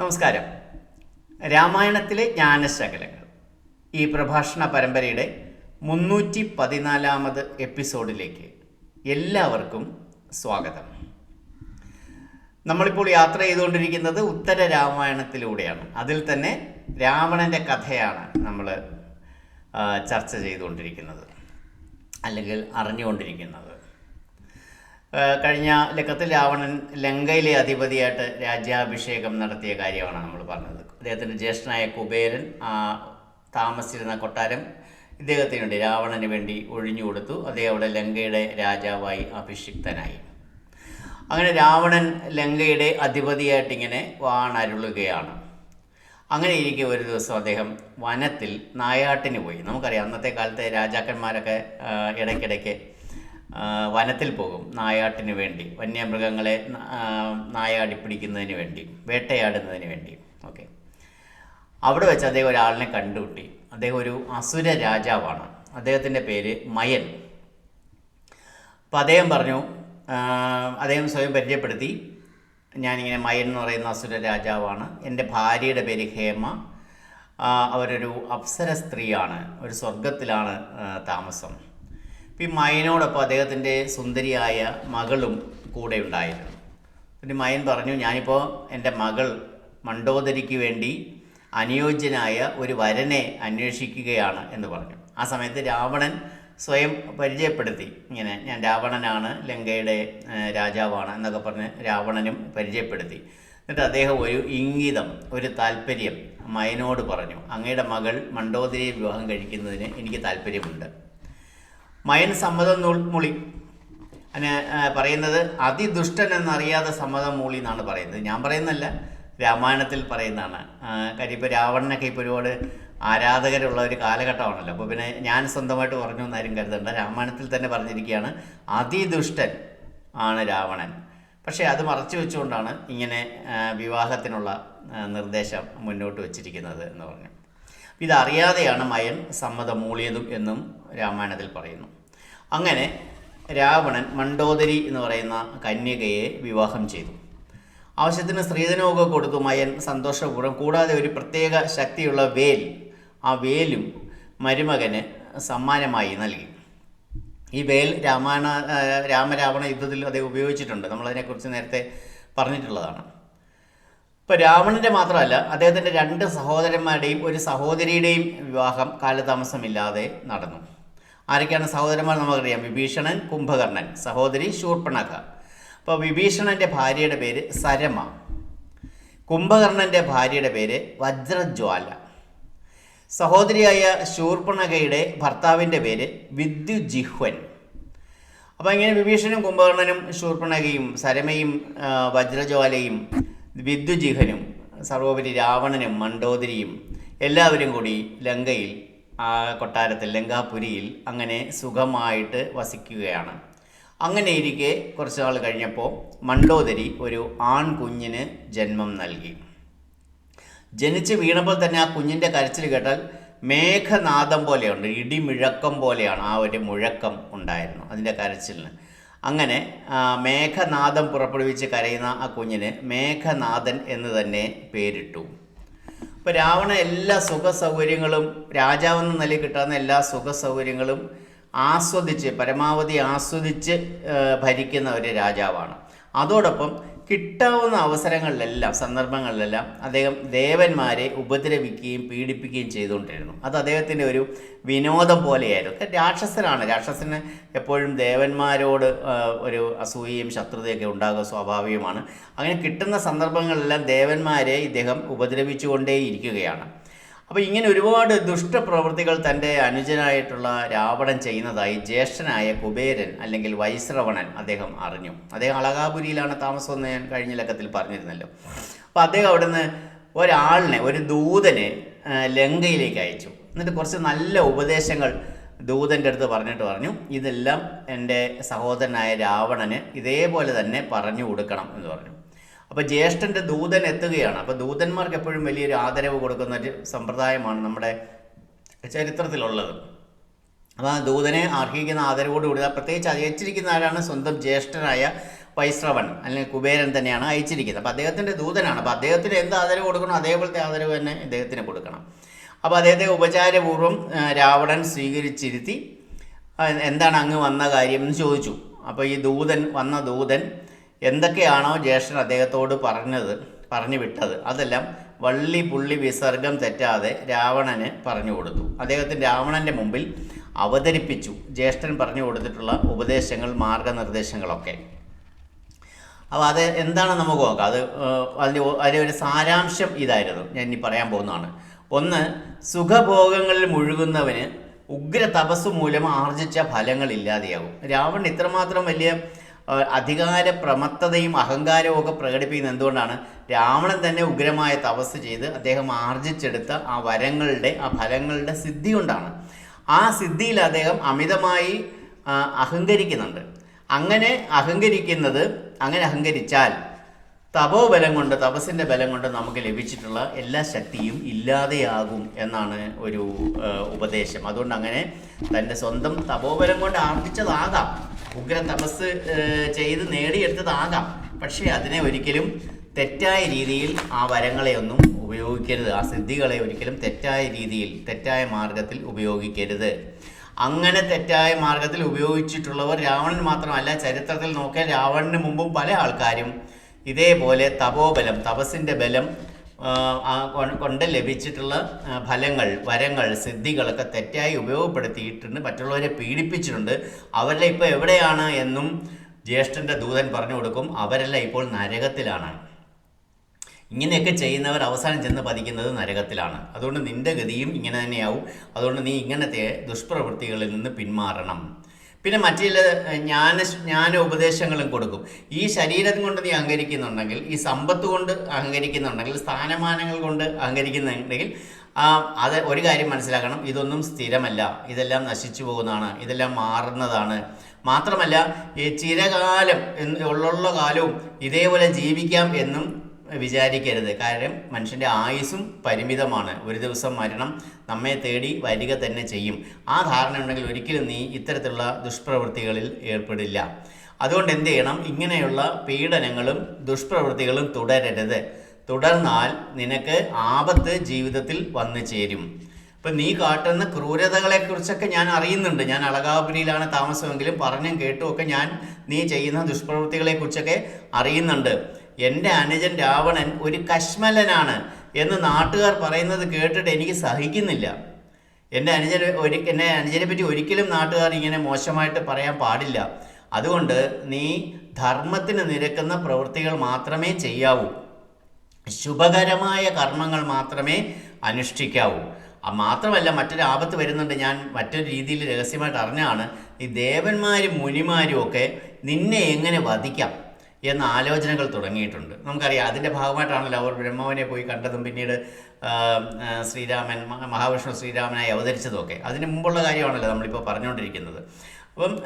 നമസ്കാരം. രാമായണത്തിലെ ജ്ഞാനശകലങ്ങൾ. ഈ പ്രഭാഷണ പരമ്പരയുടെ മുന്നൂറ്റി പതിനാലാമത് എപ്പിസോഡിലേക്ക് എല്ലാവർക്കും സ്വാഗതം. നമ്മളിപ്പോൾ യാത്ര ചെയ്തുകൊണ്ടിരിക്കുന്നത് ഉത്തര രാമായണത്തിലൂടെയാണ്. അതിൽ തന്നെ രാവണന്റെ കഥയാണ് നമ്മൾ ചർച്ച ചെയ്തുകൊണ്ടിരിക്കുന്നത് അല്ലെങ്കിൽ അറിഞ്ഞുകൊണ്ടിരിക്കുന്നത്. കഴിഞ്ഞ ലക്കത്തിൽ രാവണൻ ലങ്കയിലെ അധിപതിയായിട്ട് രാജ്യാഭിഷേകം നടത്തിയ കാര്യമാണ് നമ്മൾ പറഞ്ഞത്. അദ്ദേഹത്തിന്റെ ജ്യേഷ്ഠനായ കുബേരൻ താമസിച്ചിരുന്ന കൊട്ടാരം ഇദ്ദേഹത്തിന് വേണ്ടി രാവണന് വേണ്ടി ഒഴിഞ്ഞു കൊടുത്തു. അദ്ദേഹം അവിടെ ലങ്കയുടെ രാജാവായി അഭിഷിക്തനായി. അങ്ങനെ രാവണൻ ലങ്കയുടെ അധിപതിയായിട്ടിങ്ങനെ വാണരുളുകയാണ്. അങ്ങനെ ഇരിക്കെ ഒരു ദിവസം അദ്ദേഹം വനത്തിൽ നായാട്ടിന് പോയി. നമുക്കറിയാം അന്നത്തെ കാലത്തെ രാജാക്കന്മാരൊക്കെ ഇടയ്ക്കിടയ്ക്ക് വനത്തിൽ പോകും നായാട്ടിന് വേണ്ടി. വന്യമൃഗങ്ങളെ നായാടി പിടിക്കുന്നതിന് വേണ്ടി വേട്ടയാടുന്നതിന് വേണ്ടി. ഓക്കെ. അവിടെ വെച്ച് അദ്ദേഹം ഒരാളിനെ കണ്ടുകൂട്ടി അദ്ദേഹം ഒരു അസുര രാജാവാണ്. അദ്ദേഹത്തിന്റെ പേര് മയൻ. അപ്പോൾ അദ്ദേഹം പറഞ്ഞു അദ്ദേഹം സ്വയം പരിചയപ്പെടുത്തി ഞാനിങ്ങനെ മയൻ എന്ന് പറയുന്ന അസുര രാജാവാണ്. എന്റെ ഭാര്യയുടെ പേര് ഹേമ. അവരൊരു അപ്സര സ്ത്രീയാണ്. ഒരു സ്വർഗത്തിലാണ് താമസം. ഈ മയനോടൊപ്പം അദ്ദേഹത്തിന്റെ സുന്ദരിയായ മകളും കൂടെ ഉണ്ടായിരുന്നു. പിന്നെ മയൻ പറഞ്ഞു ഞാനിപ്പോൾ എന്റെ മകൾ മണ്ടോദരിക്ക് വേണ്ടി അനുയോജ്യനായ ഒരു വരനെ അന്വേഷിക്കുകയാണ് എന്ന് പറഞ്ഞു. ആ സമയത്ത് രാവണൻ സ്വയം പരിചയപ്പെടുത്തി. ഇങ്ങനെ ഞാൻ രാവണനാണ് ലങ്കയുടെ രാജാവാണ് എന്നൊക്കെ പറഞ്ഞ് രാവണനും പരിചയപ്പെടുത്തി. എന്നിട്ട് അദ്ദേഹം ഒരു ഇംഗിതം ഒരു താല്പര്യം മയനോട് പറഞ്ഞു. അങ്ങയുടെ മകൾ മണ്ടോദരിയെ വിവാഹം കഴിക്കുന്നതിന് എനിക്ക് താല്പര്യമുണ്ട്. മയൻ സമ്മതം മുളി. അതിന് പറയുന്നത് അതിദുഷ്ടൻ എന്നറിയാതെ സമ്മതം മൂളി എന്നാണ് പറയുന്നത്. ഞാൻ പറയുന്നല്ല രാമായണത്തിൽ പറയുന്നതാണ്. കാര്യം ഇപ്പോൾ രാവണനൊക്കെ ഇപ്പോൾ ഒരുപാട് ആരാധകരുള്ള ഒരു കാലഘട്ടമാണല്ലോ. അപ്പോൾ പിന്നെ ഞാൻ സ്വന്തമായിട്ട് പറഞ്ഞു എന്നാരും കരുതണ്ട. രാമായണത്തിൽ തന്നെ പറഞ്ഞിരിക്കുകയാണ് അതിദുഷ്ടൻ ആണ് രാവണൻ. പക്ഷേ അത് മറച്ചു വെച്ചുകൊണ്ടാണ് ഇങ്ങനെ വിവാഹത്തിനുള്ള നിർദ്ദേശം മുന്നോട്ട് വച്ചിരിക്കുന്നത് എന്ന് പറഞ്ഞു. ഇതറിയാതെയാണ് മയൻ സമ്മതം മൂളിയതും എന്നും രാമായണത്തിൽ പറയുന്നു. അങ്ങനെ രാവണൻ മണ്ടോദരി എന്ന് പറയുന്ന കന്യകയെ വിവാഹം ചെയ്തു. ആവശ്യത്തിന് സ്ത്രീധനമൊക്കെ കൊടുത്തു മയൻ സന്തോഷപൂർവം കൂടാതെ ഒരു പ്രത്യേക ശക്തിയുള്ള വേൽ ആ വേലും മരുമകന് സമ്മാനമായി നൽകി. ഈ വേൽ രാമായണ രാമരാവണ യുദ്ധത്തിൽ അദ്ദേഹം ഉപയോഗിച്ചിട്ടുണ്ട്. നമ്മളതിനെക്കുറിച്ച് നേരത്തെ പറഞ്ഞിട്ടുള്ളതാണ്. ഇപ്പോൾ രാവണന്റെ മാത്രമല്ല അദ്ദേഹത്തിന്റെ രണ്ട് സഹോദരന്മാരുടെയും ഒരു സഹോദരിയുടെയും വിവാഹം കാലതാമസമില്ലാതെ നടന്നു. ആരൊക്കെയാണ് സഹോദരന്മാർ നമുക്കറിയാം. വിഭീഷണൻ കുംഭകർണൻ സഹോദരി ശൂർപ്പണക അപ്പോൾ വിഭീഷണന്റെ ഭാര്യയുടെ പേര് സരമ. കുംഭകർണന്റെ ഭാര്യയുടെ പേര് വജ്രജ്വാല. സഹോദരിയായ ശൂർപ്പണകയുടെ ഭർത്താവിന്റെ പേര് വിദ്യുജിഹ്വൻ. അപ്പോൾ ഇങ്ങനെ വിഭീഷണനും കുംഭകർണനും ശൂർപ്പണകയും സരമയും വജ്രജ്വാലയും വിദ്യുജിഹനും സർവോപരി രാവണനും മണ്ടോദരിയും എല്ലാവരും കൂടി ലങ്കയിൽ ആ കൊട്ടാരത്തിൽ ലങ്കാപുരിയിൽ അങ്ങനെ സുഖമായിട്ട് വസിക്കുകയാണ്. അങ്ങനെ ഇരിക്കെ കുറച്ച് നാൾ കഴിഞ്ഞപ്പോൾ മണ്ടോദരി ഒരു ആൺകുഞ്ഞിന് ജന്മം നൽകി. ജനിച്ച് വീണപ്പോൾ തന്നെ ആ കുഞ്ഞിന്റെ കരച്ചിൽ കേട്ടാൽ മേഘനാദം പോലെയുണ്ട് ഇടിമുഴക്കം പോലെയാണ് ആ ഒരു മുഴക്കം ഉണ്ടായിരുന്നു അതിന്റെ കരച്ചിലിന്. അങ്ങനെ മേഘനാഥം പുറപ്പെടുവിച്ച് കരയുന്ന ആ കുഞ്ഞിന് മേഘനാഥൻ എന്ന് തന്നെ പേരിട്ടു. അപ്പോൾ രാവണ എല്ലാ സുഖ സൗകര്യങ്ങളും രാജാവെന്ന നിലയിൽ കിട്ടാവുന്ന എല്ലാ സുഖ സൗകര്യങ്ങളും ആസ്വദിച്ച് പരമാവധി ആസ്വദിച്ച് ഭരിക്കുന്ന ഒരു രാജാവാണ്. അതോടൊപ്പം കിട്ടാവുന്ന അവസരങ്ങളിലെല്ലാം സന്ദർഭങ്ങളിലെല്ലാം അദ്ദേഹം ദേവന്മാരെ ഉപദ്രവിക്കുകയും പീഡിപ്പിക്കുകയും ചെയ്തുകൊണ്ടിരുന്നു. അത് അദ്ദേഹത്തിന്റെ ഒരു വിനോദം പോലെയായിരുന്നു. രാക്ഷസനാണ്. രാക്ഷസന് എപ്പോഴും ദേവന്മാരോട് ഒരു അസൂയയും ശത്രുതയൊക്കെ ഉണ്ടാകുക സ്വാഭാവികമാണ്. അങ്ങനെ കിട്ടുന്ന സന്ദർഭങ്ങളിലെല്ലാം ദേവന്മാരെ ഇദ്ദേഹം ഉപദ്രവിച്ചുകൊണ്ടേ ഇരിക്കുകയാണ് അപ്പോൾ ഇങ്ങനെ ഒരുപാട് ദുഷ്ടപ്രവൃത്തികൾ തന്റെ അനുജനായിട്ടുള്ള രാവണൻ ചെയ്യുന്നതായി ജ്യേഷ്ഠനായ കുബേരൻ അല്ലെങ്കിൽ വൈശ്രവണൻ അദ്ദേഹം അറിഞ്ഞു. അദ്ദേഹം അളകാപുരിയിലാണ് താമസമെന്ന് ഞാൻ കഴിഞ്ഞ ലക്കത്തിൽ പറഞ്ഞിരുന്നല്ലോ. അപ്പോൾ അദ്ദേഹം അവിടുന്ന് ഒരാളിനെ ഒരു ദൂതനെ ലങ്കയിലേക്ക് അയച്ചു. എന്നിട്ട് കുറച്ച് നല്ല ഉപദേശങ്ങൾ ദൂതന്റെ അടുത്ത് പറഞ്ഞിട്ട് പറഞ്ഞു ഇതെല്ലാം എന്റെ സഹോദരനായ രാവണന് ഇതേപോലെ തന്നെ പറഞ്ഞു കൊടുക്കണം എന്ന് പറഞ്ഞു. അപ്പോൾ ജ്യേഷ്ഠന്റെ ദൂതൻ എത്തുകയാണ്. അപ്പോൾ ദൂതന്മാർക്ക് എപ്പോഴും വലിയൊരു ആദരവ് കൊടുക്കുന്ന ഒരു സമ്പ്രദായമാണ് നമ്മുടെ ചരിത്രത്തിലുള്ളത്. അപ്പോൾ ആ ദൂതനെ അർഹിക്കുന്ന ആദരവോട് കൂടി പ്രത്യേകിച്ച് അയച്ചിരിക്കുന്ന ആരാണ്? സ്വന്തം ജ്യേഷ്ഠനായ വൈശ്രവൺ അല്ലെങ്കിൽ കുബേരൻ തന്നെയാണ് അയച്ചിരിക്കുന്നത്. അപ്പോൾ അദ്ദേഹത്തിന്റെ ദൂതനാണ്. അപ്പോൾ അദ്ദേഹത്തിന് എന്ത് ആദരവ് കൊടുക്കണം? അതേപോലത്തെ ആദരവ് തന്നെ ഇദ്ദേഹത്തിന് കൊടുക്കണം. അപ്പോൾ അദ്ദേഹത്തെ ഉപചാരപൂർവം രാവണൻ സ്വീകരിച്ചിരുത്തി എന്താണ് അങ്ങ് വന്ന കാര്യം എന്ന് ചോദിച്ചു. അപ്പോൾ ഈ ദൂതൻ വന്ന ദൂതൻ എന്തൊക്കെയാണോ ജ്യേഷ്ഠൻ അദ്ദേഹത്തോട് പറഞ്ഞത് പറഞ്ഞു വിട്ടത്. അതെല്ലാം വള്ളി പുള്ളി വിസർഗം തെറ്റാതെ രാവണന് പറഞ്ഞു കൊടുത്തു. അദ്ദേഹത്തിന് രാവണന്റെ മുമ്പിൽ അവതരിപ്പിച്ചു. ജ്യേഷ്ഠൻ പറഞ്ഞു കൊടുത്തിട്ടുള്ള ഉപദേശങ്ങൾ മാർഗനിർദ്ദേശങ്ങളൊക്കെ. അപ്പോൾ അത് എന്താണ് നമുക്ക് നോക്കാം. അത് അതിന്റെ അതിന്റെ ഒരു സാരാംശം ഇതായിരുന്നു. ഞാൻ ഇനി പറയാൻ പോകുന്നതാണ്. ഒന്ന് സുഖഭോഗങ്ങളിൽ മുഴുകുന്നവന് ഉഗ്ര തപസ് മൂലം ആർജിച്ച ഫലങ്ങൾ ഇല്ലാതെയാകും. രാവണൻ ഇത്രമാത്രം വലിയ അധികാര പ്രമത്തതയും അഹങ്കാരവും ഒക്കെ പ്രകടിപ്പിക്കുന്നത് എന്തുകൊണ്ടാണ്? രാവണൻ തന്നെ ഉഗ്രമായ തപസ് ചെയ്ത് അദ്ദേഹം ആർജിച്ചെടുത്ത ആ വരങ്ങളുടെ ആ ഫലങ്ങളുടെ സിദ്ധി കൊണ്ടാണ്. ആ സിദ്ധിയിൽ അദ്ദേഹം അമിതമായി അഹങ്കരിക്കുന്നുണ്ട്. അങ്ങനെ അഹങ്കരിക്കുന്നത് അങ്ങനെ അഹങ്കരിച്ചാൽ തപോബലം കൊണ്ട് തപസ്സിന്റെ ബലം കൊണ്ട് നമുക്ക് ലഭിച്ചിട്ടുള്ള എല്ലാ ശക്തിയും ഇല്ലാതെയാകും എന്നാണ് ഒരു ഉപദേശം. അതുകൊണ്ട് അങ്ങനെ തന്റെ സ്വന്തം തപോബലം കൊണ്ട് ആർജിച്ചതാകാം. ഉഗ്ര തപസ് ചെയ്ത് നേടിയെടുത്തതാകാം. പക്ഷേ അതിനെ ഒരിക്കലും തെറ്റായ രീതിയിൽ ആ വരങ്ങളെ ഒന്നും ഉപയോഗിക്കരുത്. ആ സിദ്ധികളെ ഒരിക്കലും തെറ്റായ രീതിയിൽ തെറ്റായ മാർഗത്തിൽ ഉപയോഗിക്കരുത്. അങ്ങനെ തെറ്റായ മാർഗത്തിൽ ഉപയോഗിച്ചിട്ടുള്ളവർ രാവണൻ മാത്രമല്ല ചരിത്രത്തിൽ നോക്കിയാൽ രാവണന് മുമ്പും പല ആൾക്കാരും ഇതേപോലെ തപോബലം തപസ്സിന്റെ ബലം കൊണ്ട് ലഭിച്ചിട്ടുള്ള ഫലങ്ങൾ വരങ്ങൾ സിദ്ധികളൊക്കെ തെറ്റായി ഉപയോഗപ്പെടുത്തിയിട്ടുണ്ട്. മറ്റുള്ളവരെ പീഡിപ്പിച്ചിട്ടുണ്ട്. അവരെല്ലാം ഇപ്പോൾ എവിടെയാണ് എന്നും ജ്യേഷ്ഠന്റെ ദൂതൻ പറഞ്ഞു കൊടുക്കും. അവരെല്ലാം ഇപ്പോൾ നരകത്തിലാണ്. ഇങ്ങനെയൊക്കെ ചെയ്യുന്നവർ അവസാനം ചെന്ന് പതിക്കുന്നത് നരകത്തിലാണ്. അതുകൊണ്ട് നിന്റെ ഗതിയും ഇങ്ങനെ തന്നെയാവും. അതുകൊണ്ട് നീ ഇങ്ങനത്തെ ദുഷ്പ്രവൃത്തികളിൽ നിന്ന് പിന്മാറണം. പിന്നെ മറ്റു ചില ജ്ഞാന ജ്ഞാന ഉപദേശങ്ങളും കൊടുക്കും. ഈ ശരീരം കൊണ്ട് നീ അഹങ്കരിക്കുന്നുണ്ടെങ്കിൽ ഈ സമ്പത്ത് കൊണ്ട് അഹങ്കരിക്കുന്നുണ്ടെങ്കിൽ സ്ഥാനമാനങ്ങൾ കൊണ്ട് അഹങ്കരിക്കുന്നുണ്ടെങ്കിൽ അത് ഒരു കാര്യം മനസ്സിലാക്കണം. ഇതൊന്നും സ്ഥിരമല്ല. ഇതെല്ലാം നശിച്ചു പോകുന്നതാണ്. ഇതെല്ലാം മാറുന്നതാണ്. മാത്രമല്ല ഈ ചിരകാലം ഉള്ള കാലവും ഇതേപോലെ ജീവിക്കാം എന്നും വിചാരിക്കരുത്. കാരണം മനുഷ്യന്റെ ആയുസ്സും പരിമിതമാണ്. ഒരു ദിവസം മരണം നമ്മെ തേടി വരിക തന്നെ ചെയ്യും. ആ ധാരണ ഉണ്ടെങ്കിൽ ഒരിക്കലും നീ ഇത്തരത്തിലുള്ള ദുഷ്പ്രവൃത്തികളിൽ ഏർപ്പെടില്ല. അതുകൊണ്ട് എന്ത് ചെയ്യണം? ഇങ്ങനെയുള്ള പീഡനങ്ങളും ദുഷ്പ്രവൃത്തികളും തുടരരുത്. തുടർന്നാൽ നിനക്ക് ആപത്ത് ജീവിതത്തിൽ വന്നു ചേരും. ഇപ്പം നീ കാട്ടുന്ന ക്രൂരതകളെക്കുറിച്ചൊക്കെ ഞാൻ അറിയുന്നുണ്ട്. ഞാൻ അളകാപുരിയിലാണ് താമസമെങ്കിലും പറഞ്ഞും കേട്ടുമൊക്കെ ഞാൻ നീ ചെയ്യുന്ന ദുഷ്പ്രവൃത്തികളെക്കുറിച്ചൊക്കെ അറിയുന്നുണ്ട്. എന്റെ അനുജൻ രാവണൻ ഒരു കശ്മലനാണ് എന്ന് നാട്ടുകാർ പറയുന്നത് കേട്ടിട്ട് എനിക്ക് സഹിക്കുന്നില്ല. എന്റെ അനുജൻ ഒരു എന്റെ അനുജനെ പറ്റി ഒരിക്കലും നാട്ടുകാർ ഇങ്ങനെ മോശമായിട്ട് പറയാൻ പാടില്ല. അതുകൊണ്ട് നീ ധർമ്മത്തിന് നിരക്കുന്ന പ്രവൃത്തികൾ മാത്രമേ ചെയ്യാവൂ. ശുഭകരമായ കർമ്മങ്ങൾ മാത്രമേ അനുഷ്ഠിക്കാവൂ. മാത്രമല്ല മറ്റൊരു ആപത്ത് വരുന്നുണ്ട് ഞാൻ മറ്റൊരു രീതിയിൽ രഹസ്യമായിട്ട് അറിഞ്ഞാണ് ഈ ദേവന്മാരും മുനിമാരും ഒക്കെ നിന്നെ എങ്ങനെ വധിക്കാം? എന്ന ആലോചനകൾ തുടങ്ങിയിട്ടുണ്ട്. നമുക്കറിയാം അതിന്റെ ഭാഗമായിട്ടാണല്ലോ അവർ ബ്രഹ്മാവിനെ പോയി കണ്ടതും പിന്നീട് ശ്രീരാമൻ മഹാവിഷ്ണു ശ്രീരാമനായി അവതരിച്ചതൊക്കെ അതിന് മുമ്പുള്ള കാര്യമാണല്ലോ നമ്മളിപ്പോൾ പറഞ്ഞുകൊണ്ടിരിക്കുന്നത്. അപ്പം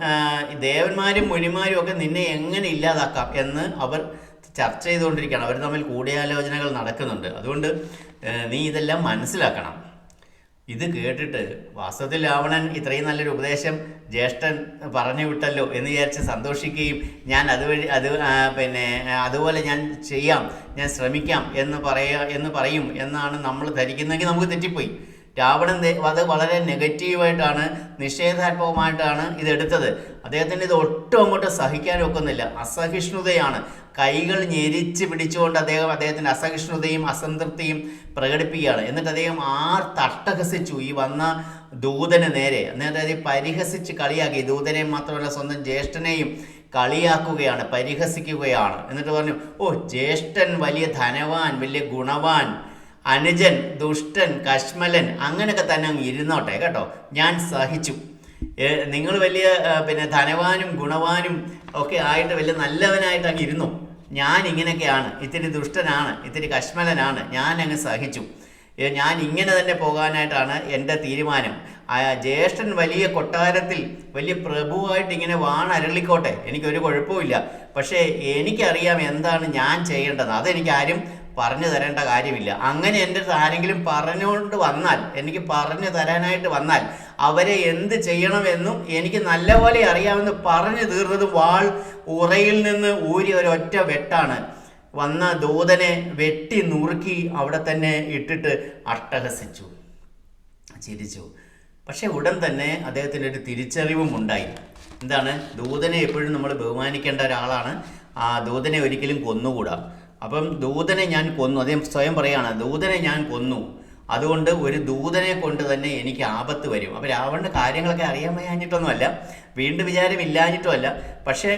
ദേവന്മാരും മുനിമാരും ഒക്കെ നിന്നെ എങ്ങനെ ഇല്ലാതാക്കാം എന്ന് അവർ ചർച്ച ചെയ്തുകൊണ്ടിരിക്കുകയാണ്. അവർ തമ്മിൽ കൂടിയാലോചനകൾ നടക്കുന്നുണ്ട്. അതുകൊണ്ട് നീ ഇതെല്ലാം മനസ്സിലാക്കണം. ഇത് കേട്ടിട്ട് വാസ്തവത്തിൽ രാവണൻ ഇത്രയും നല്ലൊരു ഉപദേശം ജ്യേഷ്ഠൻ പറഞ്ഞു വിട്ടല്ലോ എന്ന് വിചാരിച്ച് സന്തോഷിക്കുകയും ഞാൻ അതുവഴി അത് പിന്നെ അതുപോലെ ഞാൻ ചെയ്യാം ഞാൻ ശ്രമിക്കാം എന്ന് പറയുക എന്ന് പറയും എന്നാണ് നമ്മൾ ധരിക്കുന്നതെങ്കിൽ നമുക്ക് തെറ്റിപ്പോയി. രാവണൻ അത് വളരെ നെഗറ്റീവായിട്ടാണ് നിഷേധാത്മകമായിട്ടാണ് ഇതെടുത്തത് അദ്ദേഹത്തിന് ഇത് ഒട്ടും അങ്ങോട്ട് സഹിക്കാൻ ഒക്കുന്നില്ല. അസഹിഷ്ണുതയാണ്. കൈകൾ ഞെരിച്ച് പിടിച്ചുകൊണ്ട് അദ്ദേഹം അദ്ദേഹത്തിന്റെ അസഹിഷ്ണുതയും അസംതൃപ്തിയും പ്രകടിപ്പിക്കുകയാണ്. എന്നിട്ട് അദ്ദേഹം ആർ തട്ടഹസിച്ചു ഈ വന്ന ദൂതന് നേരെ. എന്നിട്ട് അദ്ദേഹം പരിഹസിച്ച് കളിയാക്കി. ദൂതനെ മാത്രമല്ല സ്വന്തം ജ്യേഷ്ഠനെയും കളിയാക്കുകയാണ് പരിഹസിക്കുകയാണ്. എന്നിട്ട് പറഞ്ഞു ഓ ജ്യേഷ്ഠൻ വലിയ ധനവാൻ വലിയ ഗുണവാൻ അനുജൻ ദുഷ്ടൻ കശ്മലൻ അങ്ങനെയൊക്കെ തന്നെ അങ്ങ് ഇരുന്നോട്ടെ കേട്ടോ. ഞാൻ സഹിച്ചു. നിങ്ങൾ വലിയ പിന്നെ ധനവാനും ഗുണവാനും ഒക്കെ ആയിട്ട് വലിയ നല്ലവനായിട്ട് അങ്ങ് ഇരുന്നു. ഞാൻ ഇങ്ങനെയൊക്കെയാണ്. ഇത്തിരി ദുഷ്ടനാണ് ഇത്തിരി കശ്മലനാണ്. ഞാൻ അങ്ങ് സഹിച്ചു. ഞാൻ ഇങ്ങനെ തന്നെ പോകാനായിട്ടാണ് എന്റെ തീരുമാനം. ജ്യേഷ്ഠൻ വലിയ കൊട്ടാരത്തിൽ വലിയ പ്രഭുവായിട്ട് ഇങ്ങനെ വാണരളിക്കോട്ടെ എനിക്കൊരു കുഴപ്പമില്ല പക്ഷേ എനിക്കറിയാം എന്താണ് ഞാൻ ചെയ്യേണ്ടത്. അതെനിക്ക് ആരും പറഞ്ഞു തരേണ്ട കാര്യമില്ല. അങ്ങനെ എന്റെ അടുത്ത് ആരെങ്കിലും പറഞ്ഞുകൊണ്ട് വന്നാൽ എനിക്ക് പറഞ്ഞു തരാനായിട്ട് വന്നാൽ അവരെ എന്ത് ചെയ്യണമെന്നും എനിക്ക് നല്ലപോലെ അറിയാമെന്ന് പറഞ്ഞു തീർന്നത് വാൾ ഉറയിൽ നിന്ന് ഊരി ഒരൊറ്റ വെട്ടാണ്. വന്ന ദൂതനെ വെട്ടി നുറുക്കി അവിടെ തന്നെ ഇട്ടിട്ട് അട്ടഹസിച്ചു. ചിരിച്ചു. പക്ഷെ ഉടൻ തന്നെ അദ്ദേഹത്തിന്റെ ഒരു തിരിച്ചറിവും ഉണ്ടായി. എന്താണ്? ദൂതനെ എപ്പോഴും നമ്മൾ ബഹുമാനിക്കേണ്ട ഒരാളാണ്. ആ ദൂതനെ ഒരിക്കലും കൊന്നുകൂടാ. അപ്പം ദൂതനെ ഞാൻ കൊന്നു. അദ്ദേഹം സ്വയം പറയുകയാണ് ദൂതനെ ഞാൻ കൊന്നു. അതുകൊണ്ട് ഒരു ദൂതനെ കൊണ്ട് തന്നെ എനിക്ക് ആപത്ത് വരും. അപ്പോൾ രാവണന്റെ കാര്യങ്ങളൊക്കെ അറിയാൻ വയ്യാഞ്ഞിട്ടൊന്നുമല്ല വീണ്ടും വിചാരം ഇല്ലാഞ്ഞിട്ടുമല്ല പക്ഷേ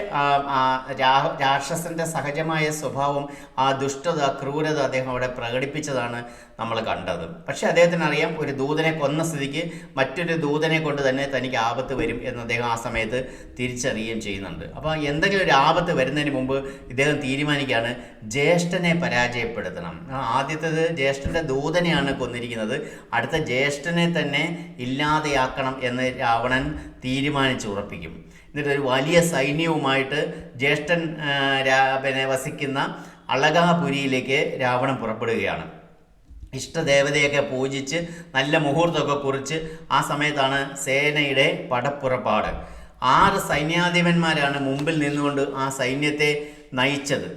രാക്ഷസന്റെ സഹജമായ സ്വഭാവം ആ ദുഷ്ടത ക്രൂരത അദ്ദേഹം അവിടെ പ്രകടിപ്പിച്ചതാണ്. നമ്മൾ കണ്ടത്. പക്ഷേ അദ്ദേഹത്തിന് അറിയാം ഒരു ദൂതനെ കൊന്ന സ്ഥിതിക്ക് മറ്റൊരു ദൂതനെ കൊണ്ട് തന്നെ തനിക്ക് ആപത്ത് വരും എന്ന് അദ്ദേഹം ആ സമയത്ത് തിരിച്ചറിയുകയും ചെയ്യുന്നുണ്ട്. അപ്പോൾ എന്തെങ്കിലും ഒരു ആപത്ത് വരുന്നതിന് മുമ്പ് ഇദ്ദേഹം തീരുമാനിക്കുകയാണ് ജ്യേഷ്ഠനെ പരാജയപ്പെടുത്തണം. ആദ്യത്തേത് ജ്യേഷ്ഠന്റെ ദൂതനെയാണ് കൊന്നിരിക്കുന്നത്. അടുത്ത ജ്യേഷ്ഠനെ തന്നെ ഇല്ലാതെയാക്കണം എന്ന് രാവണൻ തീരുമാനിച്ച് ഉറപ്പിക്കും. എന്നിട്ട് ഒരു വലിയ സൈന്യവുമായിട്ട് ജ്യേഷ്ഠൻ പിന്നെ വസിക്കുന്ന അളകാപുരിയിലേക്ക് രാവണൻ പുറപ്പെടുകയാണ്. ഇഷ്ടദേവതയൊക്കെ പൂജിച്ച് നല്ല മുഹൂർത്തമൊക്കെ കുറിച്ച് ആ സമയത്താണ് സേനയുടെ പടപ്പുറപ്പാട്. ആറ് സൈന്യാധിപന്മാരാണ് മുമ്പിൽ നിന്നുകൊണ്ട് ആ സൈന്യത്തെ നയിച്ചത്.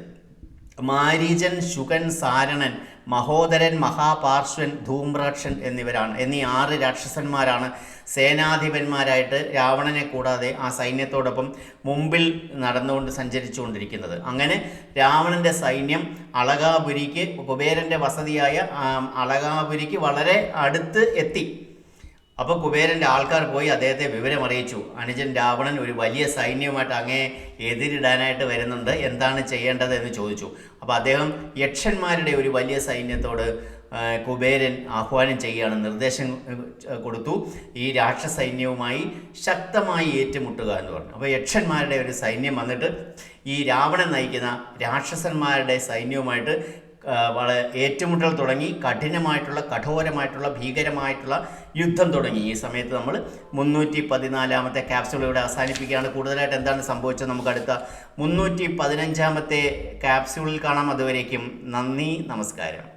മാരീചൻ ശുകൻ സാരണൻ മഹോദരൻ മഹാപാർശ്വൻ ധൂമ്രാക്ഷൻ എന്നിവരാണ്. എന്നീ ആറ് രാക്ഷസന്മാരാണ് സേനാധിപന്മാരായിട്ട് രാവണനെ കൂടാതെ ആ സൈന്യത്തോടൊപ്പം മുമ്പിൽ നടന്നുകൊണ്ട് സഞ്ചരിച്ചുകൊണ്ടിരിക്കുന്നത്. അങ്ങനെ രാവണന്റെ സൈന്യം അളകാപുരിക്ക് കുബേരന്റെ വസതിയായ അളകാപുരിക്ക് വളരെ അടുത്ത് എത്തി. അപ്പോൾ കുബേരന്റെ ആൾക്കാർ പോയി അദ്ദേഹത്തെ വിവരം അറിയിച്ചു. അനുജൻ രാവണൻ ഒരു വലിയ സൈന്യവുമായിട്ട് അങ്ങേ എതിരിടാനായിട്ട് വരുന്നുണ്ട്. എന്താണ് ചെയ്യേണ്ടത് എന്ന് ചോദിച്ചു. അപ്പോൾ അദ്ദേഹം യക്ഷന്മാരുടെ ഒരു വലിയ സൈന്യത്തോട് കുബേരൻ ആഹ്വാനം ചെയ്യുകയാണ്. നിർദ്ദേശം കൊടുത്തു. ഈ രാക്ഷസൈന്യവുമായി ശക്തമായി ഏറ്റുമുട്ടുക എന്ന് പറഞ്ഞു. അപ്പോൾ യക്ഷന്മാരുടെ ഒരു സൈന്യം വന്നിട്ട് ഈ രാവണൻ നയിക്കുന്ന രാക്ഷസന്മാരുടെ സൈന്യവുമായിട്ട് വളരെ ഏറ്റുമുട്ടൽ തുടങ്ങി കഠിനമായിട്ടുള്ള കഠോരമായിട്ടുള്ള ഭീകരമായിട്ടുള്ള യുദ്ധം തുടങ്ങി. ഈ സമയത്ത് നമ്മൾ മുന്നൂറ്റി പതിനാലാമത്തെ ക്യാപ്സ്യൂൾ ഇവിടെ അവസാനിപ്പിക്കുകയാണ്. കൂടുതലായിട്ട് എന്താണ് സംഭവിച്ചത് നമുക്ക് അടുത്ത മുന്നൂറ്റി പതിനഞ്ചാമത്തെ ക്യാപ്സ്യൂളിൽ കാണാം. അതുവരേക്കും നന്ദി നമസ്കാരം.